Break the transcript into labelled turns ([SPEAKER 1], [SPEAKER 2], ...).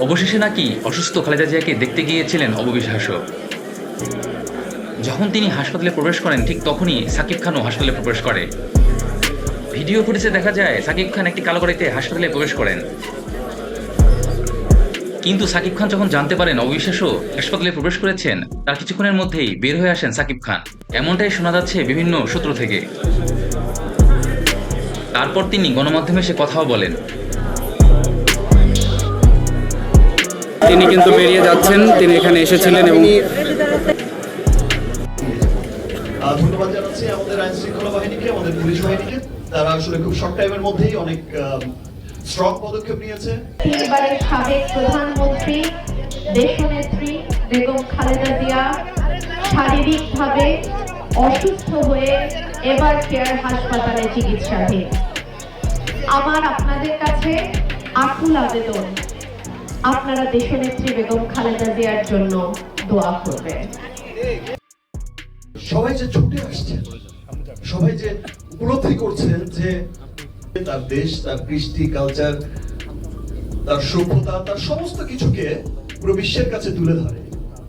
[SPEAKER 1] অবশেষে নাকি অসুস্থ খালেদা জিয়াকে দেখতে গিয়েছিলেন অববিশ্বাসও যখন তিনি হাসপাতালে প্রবেশ করেন, ঠিক তখনই সাকিব খানও হাসপাতালে প্রবেশ করে। ভিডিও ফুটেজে দেখা যায়, সাকিব খান একটি কালো গাড়িতে হাসপাতালে প্রবেশ করেন। কিন্তু সাকিব খান যখন জানতে পারেন অবিশ্বাসও হাসপাতালে প্রবেশ করেছেন, তার কিছুক্ষণের মধ্যেই বের হয়ে আসেন সাকিব খান। এমনটাই শোনা যাচ্ছে বিভিন্ন সূত্র থেকে। তারপর তিনি গণমাধ্যমে সে কথাও বলেন।
[SPEAKER 2] তিনি কিন্তু বেরিয়ে যাচ্ছেন তিনি এখানে এসেছিলেন এবং
[SPEAKER 3] ধন্যবাদ জানাচ্ছি আমাদের আইন শৃঙ্খলা বাহিনীকে আমাদের পুলিশ বাহিনীকে। তারা আসলে খুব শর্ট টাইমের মধ্যেই অনেক স্ট্রং পদক্ষেপ নিয়েছে।
[SPEAKER 4] তিনবারের সাবেক প্রধানমন্ত্রী দেশনেত্রী বেগম খালেদা জিয়া শারীরিকভাবে অসুস্থ হয়ে এবার কেয়ার হাসপাতালে চিকিৎসাধীন। আমার আপনাদের কাছে আকুল আবেদন আপনারা দেশনেত্রী বেগম খালেদা জিয়ার জন্য দোয়া করবেন।
[SPEAKER 3] সবাই যে ছুটে আসছে সবাই যে উপলব্ধি করছেন যে তার দেশ, তার কৃষ্টি কালচার তার সভ্যতা, তার সমস্ত কিছুকে পুরো বিশ্বের কাছে তুলে ধরে।